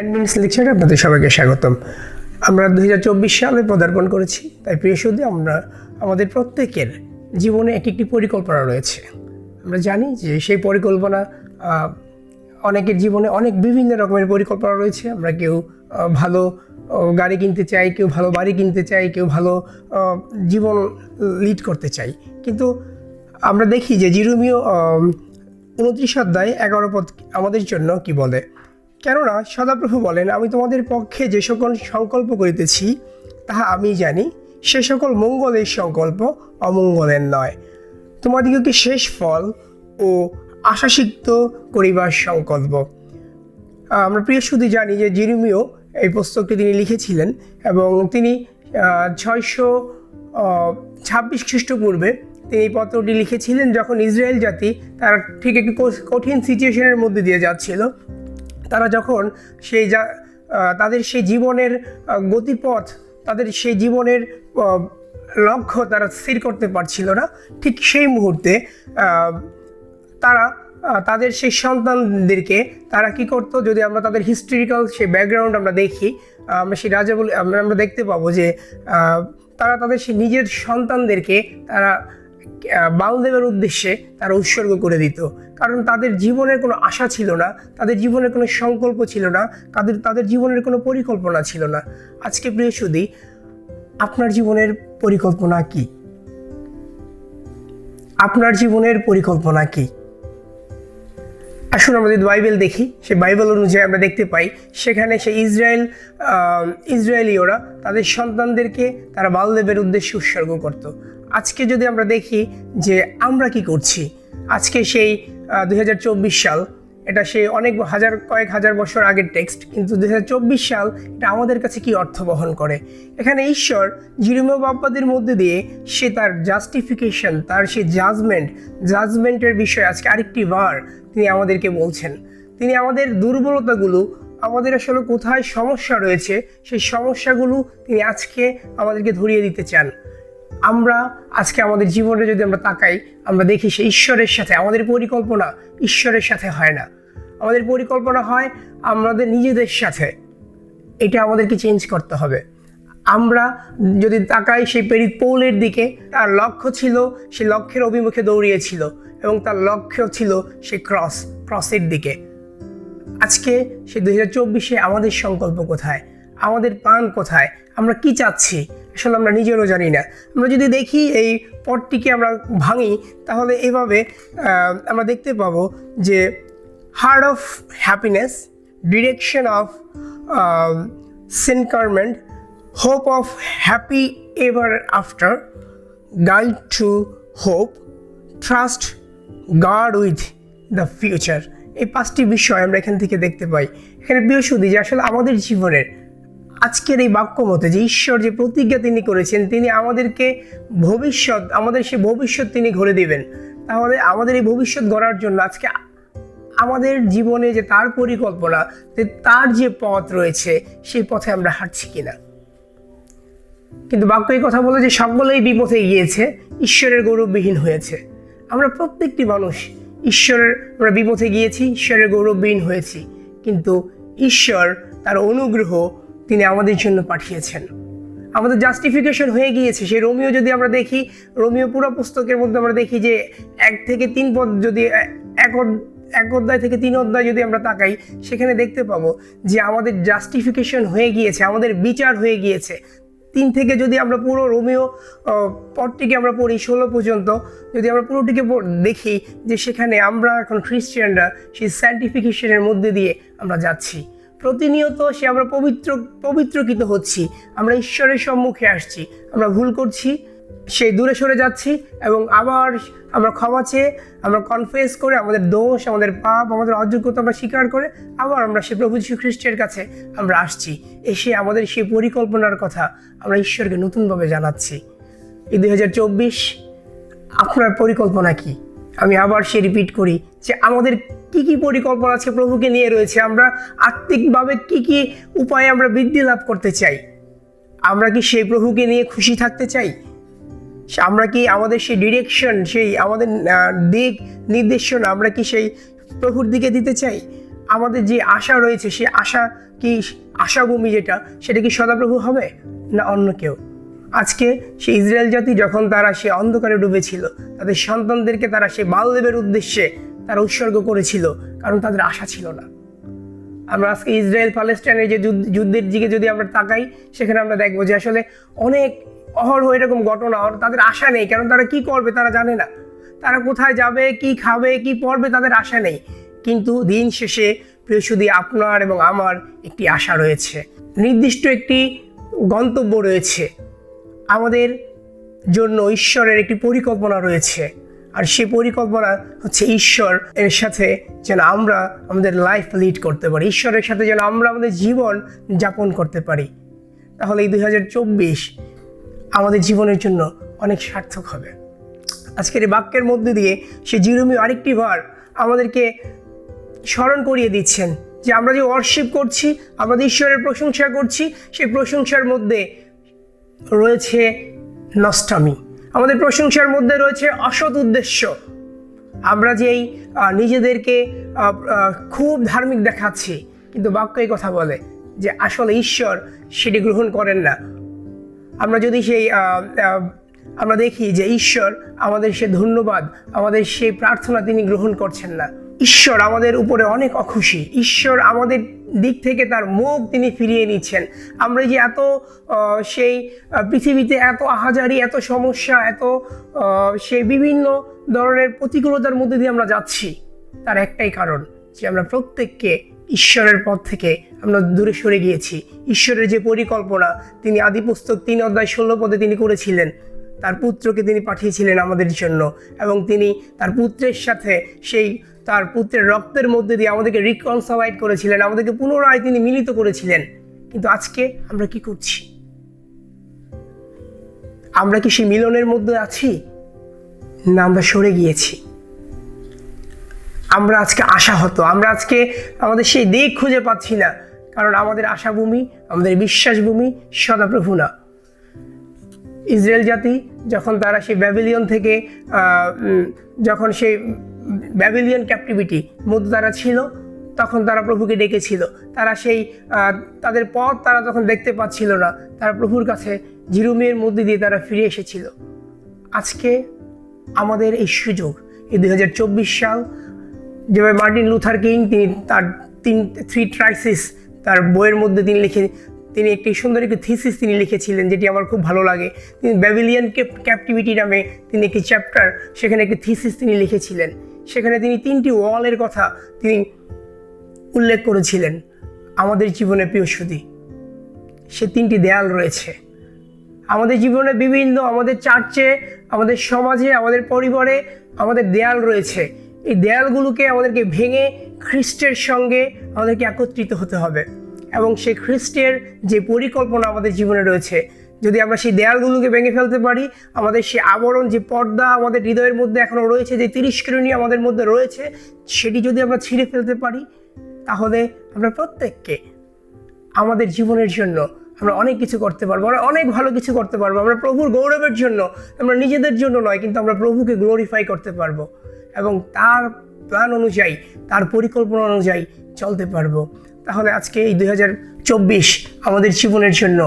Ten minutes লেকচারে আপনাদের সবাইকে স্বাগতম। আমরা দুই সালে পদার্পণ করেছি, তাই প্রিয় সুদী আমরা, আমাদের প্রত্যেকের জীবনে এক একটি পরিকল্পনা রয়েছে। আমরা জানি যে সেই পরিকল্পনা অনেকের জীবনে অনেক বিভিন্ন রকমের পরিকল্পনা রয়েছে। আমরা কেউ ভালো গাড়ি কিনতে চাই, কেউ ভালো বাড়ি কিনতে চাই, কেউ ভালো জীবন লিড করতে চাই। কিন্তু আমরা দেখি যে জিরুমিও উনত্রিশ অধ্যায় এগারো পদ আমাদের জন্য কি বলে? কেননা সদাপ্রভু বলেন, আমি তোমাদের পক্ষে যে সকল সংকল্প করিতেছি, তাহা আমি জানি। সে সকল মঙ্গলের সংকল্প অমঙ্গলের নয়। তোমাদিগকে শেষ ফল ও আশাসিক্ত করিবার সংকল্প। আমরা প্রিয় শুধু জানি যে জিরুমিও এই পুস্তকটি তিনি লিখেছিলেন এবং তিনি ছয়শো ছাব্বিশ খ্রিস্টপূর্বে তিনি এই পত্রটি লিখেছিলেন যখন ইসরায়েল জাতি তারা ঠিক একটি কঠিন সিচুয়েশনের মধ্যে দিয়ে যাচ্ছিল। তারা যখন সেই যা তাদের সেই জীবনের গতিপথ, তাদের সেই জীবনের লক্ষ্য তারা স্থির করতে পারছিল না, ঠিক সেই মুহূর্তে তারা তাদের সেই সন্তানদেরকে তারা কি করতো, যদি আমরা তাদের হিস্টোরিক্যাল সেই ব্যাকগ্রাউন্ড আমরা দেখি আমরা সেই রাজা বলে আমরা দেখতে পাবো যে তারা তাদের সেই নিজের সন্তানদেরকে তারা বালদেবের উদ্দেশ্যে তারা উৎসর্গ করে দিত। কারণ তাদের জীবনের কোনো আশা ছিল না, তাদের জীবনের কোনো সংকল্প ছিল না, তাদের তাদের জীবনের কোনো পরিকল্পনা ছিল না। আজকে প্রিয় সুদী আপনার জীবনের পরিকল্পনা কি? আপনার জীবনের পরিকল্পনা কি? আসুন আমরা যদি বাইবেল দেখি সে বাইবেল অনুযায়ী আমরা দেখতে পাই, সেখানে সে ইসরায়েল ইসরায়েলীয়রা তাদের সন্তানদেরকে তারা বালদেবের উদ্দেশ্যে উৎসর্গ করত। আজকে যদি আমরা দেখি যে আমরা কি করছি, আজকে সেই দু হাজার চব্বিশ সাল এটা সে অনেক হাজার, কয়েক হাজার বছর আগের টেক্সট, কিন্তু দু হাজার চব্বিশ সাল এটা আমাদের কাছে কি অর্থ বহন করে? এখানে ঈশ্বর জিরিময় বাপ্পাদের মধ্যে দিয়ে সে তার জাস্টিফিকেশন তার সে জাজমেন্ট জাজমেন্টের বিষয়ে আজকে আরেকটি বার তিনি আমাদেরকে বলছেন। তিনি আমাদের দুর্বলতাগুলো, আমাদের আসলে কোথায় সমস্যা রয়েছে, সেই সমস্যাগুলো তিনি আজকে আমাদেরকে ধরিয়ে দিতে চান। আমরা আজকে আমাদের জীবনে যদি আমরা তাকাই, আমরা দেখি সে ঈশ্বরের সাথে, আমাদের পরিকল্পনা ঈশ্বরের সাথে হয় না। আমাদের পরিকল্পনা হয় আমাদের নিজেদের সাথে। এটা আমাদেরকে চেঞ্জ করতে হবে। আমরা যদি তাকাই সেই পেরিত পৌলের দিকে, তার লক্ষ্য ছিল, সে লক্ষ্যের অভিমুখে দৌড়িয়েছিল এবং তার লক্ষ্য ছিল সে ক্রস ক্রসের দিকে। আজকে সে দু হাজার চব্বিশে আমাদের সংকল্প কোথায়? আমাদের প্ল্যান কোথায়? আমরা কি চাচ্ছি? আসলে আমরা নিজেরও জানি না। আমরা যদি দেখি এই পথটিকে আমরা ভাঙি, তাহলে এভাবে আমরা দেখতে পাবো যে heart of happiness, direction of সিনকারমেন্ট, hope of happy ever after, guide to hope, trust guard with the future. এই পাঁচটি বিষয় আমরা এখান থেকে দেখতে পাই। এখানে বৃহস্পতি যে আসলে আমাদের জীবনের আজকের এই বাক্য মতে যে ঈশ্বর যে প্রতিজ্ঞা তিনি করেছেন, তিনি আমাদেরকে ভবিষ্যৎ, আমাদের সে ভবিষ্যৎ তিনি ঘুরে দিবেন। তাহলে আমাদের এই ভবিষ্যৎ গড়ার জন্য আজকে আমাদের জীবনে যে তার পরিকল্পনা, যে তার যে পথ রয়েছে, সেই পথে আমরা হাঁটছি কিনা। কিন্তু বাক্য এই কথা বলে যে সকলেই বিপথে গিয়েছে, ঈশ্বরের গৌরববিহীন হয়েছে। আমরা প্রত্যেকটি মানুষ ঈশ্বরের, আমরা বিপথে গিয়েছি, ঈশ্বরের গৌরববিহীন হয়েছি। কিন্তু ঈশ্বর তার অনুগ্রহ তিনি আমাদের জন্য পাঠিয়েছেন। আমাদের জাস্টিফিকেশন হয়ে গিয়েছে। সেই রোমিও যদি আমরা দেখি, রোমিও পুরো পুস্তকের মধ্যে আমরা দেখি যে এক থেকে তিন পদ যদি, এক এক অধ্যায় থেকে তিন অধ্যায় যদি আমরা তাকাই, সেখানে দেখতে পাবো যে আমাদের জাস্টিফিকেশন হয়ে গিয়েছে, আমাদের বিচার হয়ে গিয়েছে। তিন থেকে যদি আমরা পুরো রোমিও পদটিকে আমরা পড়ি ষোলো পর্যন্ত, যদি আমরা পুরোটিকে দেখি যে সেখানে আমরা এখন খ্রিস্টিয়ানরা সেই সায়েন্টিফিকেশনের মধ্যে দিয়ে আমরা যাচ্ছি। প্রতিনিয়ত সে আমরা পবিত্র, পবিত্রকৃত হচ্ছি। আমরা ঈশ্বরের সম্মুখে আসছি। আমরা ভুল করছি সেই দূরে সরে যাচ্ছি এবং আবার আমরা ক্ষমা চেয়ে, আমরা কনফেস করে আমাদের দোষ, আমাদের পাপ, আমাদের অযোগ্যতা আমরা স্বীকার করে আবার আমরা সে প্রভু যীশু খ্রিস্টের কাছে আমরা আসছি। এসে আমাদের সেই পরিকল্পনার কথা আমরা ঈশ্বরকে নতুনভাবে জানাচ্ছি। এই দুই হাজার চব্বিশ আপনার পরিকল্পনা কি? আমি আবার সে রিপিট করি যে আমাদের কি কি পরিকল্পনা আছে প্রভুকে নিয়ে রয়েছে, আমরা আত্মিকভাবে কি কি উপায়ে আমরা বৃদ্ধি লাভ করতে চাই? আমরা কি সেই প্রভুকে নিয়ে খুশি থাকতে চাই? আমরা কি আমাদের সেই ডিরেকশন সেই আমাদের দিক নির্দেশন, আমরা কি সেই প্রভুর দিকে দিতে চাই? আমাদের যে আশা রয়েছে, সেই আশা কি আশাভূমি যেটা, সেটা কি সদাপ্রভু হবে না অন্য কেউ? আজকে সেই ইসরায়েল জাতি যখন তারা সে অন্ধকারে ডুবেছিল, তাদের সন্তানদেরকে তারা সে বালদেবের উদ্দেশ্যে তারা উৎসর্গ করেছিল, কারণ তাদের আশা ছিল না। আমরা আজকে ইসরায়েল প্যালেস্টাইনের যে যুদ্ধ- যুদ্ধের দিকে যদি আমরা তাকাই, সেখানে আমরা দেখব যে আসলে অনেক অহরহ এরকম ঘটনা তাদের আশা নেই, কারণ তারা কি করবে তারা জানে না। তারা কোথায় যাবে, কি খাবে, কি পড়বে তাদের আশা নেই। কিন্তু দিন শেষে প্রিয় শুধু আপনার এবং আমার একটি আশা রয়েছে। নির্দিষ্ট একটি গন্তব্য রয়েছে। আমাদের জন্য ঈশ্বরের একটি পরিকল্পনা রয়েছে। আর সেই পরিকল্পনা হচ্ছে ঈশ্বর এর সাথে যেন আমরা আমাদের লাইফ লিড করতে পারি। ঈশ্বরের সাথে যেন আমরা আমাদের জীবন যাপন করতে পারি। তাহলে এই দুই হাজার চব্বিশ আমাদের জীবনের জন্য অনেক সার্থক হবে। আজকের এই বাক্যের মধ্যে দিয়ে সে জিরুমি আরেকটি বার আমাদেরকে স্মরণ করিয়ে দিচ্ছেন যে আমরা যে ওয়ার্শিপ করছি, আমরা যে ঈশ্বরের প্রশংসা করছি, সেই প্রশংসার মধ্যে রয়েছে নষ্টামি। আমাদের প্রশংসার মধ্যে রয়েছে অসৎ উদ্দেশ্য। আমরা যেই নিজেদেরকে খুব ধার্মিক দেখাচ্ছি, কিন্তু বাক্য এই কথা বলে যে আসলে ঈশ্বর সেটি গ্রহণ করেন না। আমরা যদি সেই আমরা দেখি যে ঈশ্বর আমাদের সে ধন্যবাদ, আমাদের সেই প্রার্থনা তিনি গ্রহণ করছেন না। ঈশ্বর আমাদের উপরে অনেক অখুশি। ঈশ্বর আমাদের দিক থেকে তার মুখ তিনি ফিরিয়ে নিচ্ছেন। আমরা যে এত সেই পৃথিবীতে এত আহাজারি, এত সমস্যা, এত সেই বিভিন্ন ধরনের প্রতিকূলতার মধ্যে দিয়ে আমরা যাচ্ছি, তার একটাই কারণ যে আমরা প্রত্যেককে ঈশ্বরের পথ থেকে আমরা দূরে সরে গিয়েছি। ঈশ্বরের যে পরিকল্পনা, তিনি আদিপুস্তক তিন অধ্যায় ষোলো পদে তিনি করেছিলেন, তার পুত্রকে তিনি পাঠিয়েছিলেন আমাদের জন্য এবং তিনি তার পুত্রের সাথে সেই তার পুত্রের রক্তের মধ্যে দিয়ে আমাদেরকে রিকনসালাইট করেছিলেন, আমাদেরকে পুনরায় তিনি মিলিত করেছিলেন। কিন্তু আজকে আমরা কি করছি? আমরা কি সেই মিলনের মধ্যে আছি? না, আমরা সরে গিয়েছি। আমরা আজকে আশা হতো আমরা আজকে আমাদের সেই দিক খুঁজে পাচ্ছি না। কারণ আমাদের আশাভূমি, আমাদের বিশ্বাসভূমি সদাপ্রভু না। ইসরায়েল জাতি যখন তারা সেই ব্যাবিলিয়ন থেকে যখন সেই ব্যাবিলিয়ন ক্যাপটিভিটি মধ্যে তারা ছিল, তখন তারা প্রভুকে ডেকেছিল। তারা সেই তাদের পথ তারা তখন দেখতে পাচ্ছিল না। তারা প্রভুর কাছে ঝিরুমির মধ্যে দিয়ে তারা ফিরে এসেছিল। আজকে আমাদের এই সুযোগ, এই দুই হাজার চব্বিশ সাল, যেভাবে মার্টিন লুথার কিং, তিনি তার তিন থ্রি ট্রাইসিস তার বইয়ের মধ্যে তিনি লিখে, তিনি একটি সুন্দর একটি থিসিস তিনি লিখেছিলেন, যেটি আমার খুব ভালো লাগে। তিনি ব্যাবিলিয়ান ক্যাপটিভিটি নামে তিনি একটি চ্যাপ্টার সেখানে একটি থিসিস তিনি লিখেছিলেন। সেখানে তিনি তিনটি ওয়ালের কথা তিনি উল্লেখ করেছিলেন আমাদের জীবনে প্রিয় সে তিনটি দেয়াল রয়েছে। আমাদের জীবনে বিভিন্ন, আমাদের চার্চে, আমাদের সমাজে, আমাদের পরিবারে আমাদের দেয়াল রয়েছে। এই দেয়ালগুলোকে আমাদেরকে ভেঙে খ্রিস্টের সঙ্গে আমাদেরকে একত্রিত হতে হবে। এবং সেই খ্রিস্টের যে পরিকল্পনা আমাদের জীবনে রয়েছে যদি আমরা সেই দেয়ালগুলোকে ভেঙে ফেলতে পারি, আমাদের সেই আবরণ যে পর্দা আমাদের হৃদয়ের মধ্যে এখনও রয়েছে, যে তিরস্করণী আমাদের মধ্যে রয়েছে, সেটি যদি আমরা ছিঁড়ে ফেলতে পারি, তাহলে আমরা প্রত্যেককে আমাদের জীবনের জন্য আমরা অনেক কিছু করতে পারব, আমরা অনেক ভালো কিছু করতে পারব, আমরা প্রভুর গৌরবের জন্য, আমরা নিজেদের জন্য নয়, কিন্তু আমরা প্রভুকে গ্লোরিফাই করতে পারব এবং তার প্ল্যান অনুযায়ী, তার পরিকল্পনা অনুযায়ী চলতে পারব। তাহলে আজকে এই দু হাজার চব্বিশ আমাদের জীবনের জন্য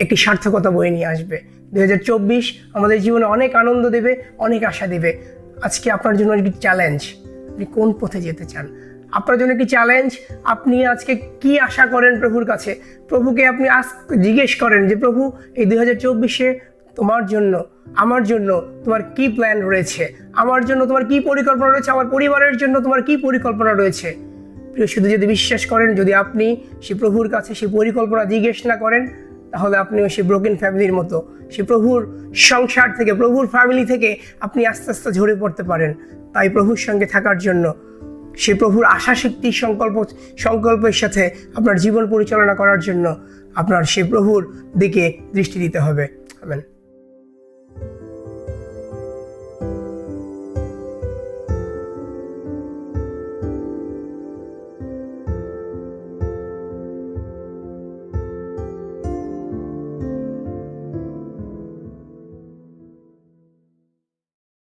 একটি সার্থকতা বয়ে নিয়ে আসবে। দুই হাজার চব্বিশ আমাদের জীবনে অনেক আনন্দ দেবে, অনেক আশা দেবে। আজকে আপনার জন্য একটি চ্যালেঞ্জ আপনি কোন পথে যেতে চান? আপনার জন্য একটি চ্যালেঞ্জ আপনি আজকে কি আশা করেন প্রভুর কাছে? প্রভুকে আপনি আজ জিজ্ঞেস করেন যে, প্রভু, এই দুই হাজার চব্বিশে তোমার জন্য, আমার জন্য তোমার কি প্ল্যান রয়েছে? আমার জন্য তোমার কি পরিকল্পনা রয়েছে? আমার পরিবারের জন্য তোমার কি পরিকল্পনা রয়েছে? প্রিয় শুধু যদি বিশ্বাস করেন, যদি আপনি সে প্রভুর কাছে সেই পরিকল্পনা জিজ্ঞেস না করেন তাহলে আপনিও সেই ব্রোকেন ফ্যামিলির মতো সে প্রভুর সংসার থেকে, প্রভুর ফ্যামিলি থেকে আপনি আস্তে আস্তে ঝরে পড়তে পারেন। তাই প্রভুর সঙ্গে থাকার জন্য সে প্রভুর আশা শক্তির সংকল্প, সংকল্পের সাথে আপনার জীবন পরিচালনা করার জন্য আপনার সে প্রভুর দিকে দৃষ্টি দিতে হবে। আমেন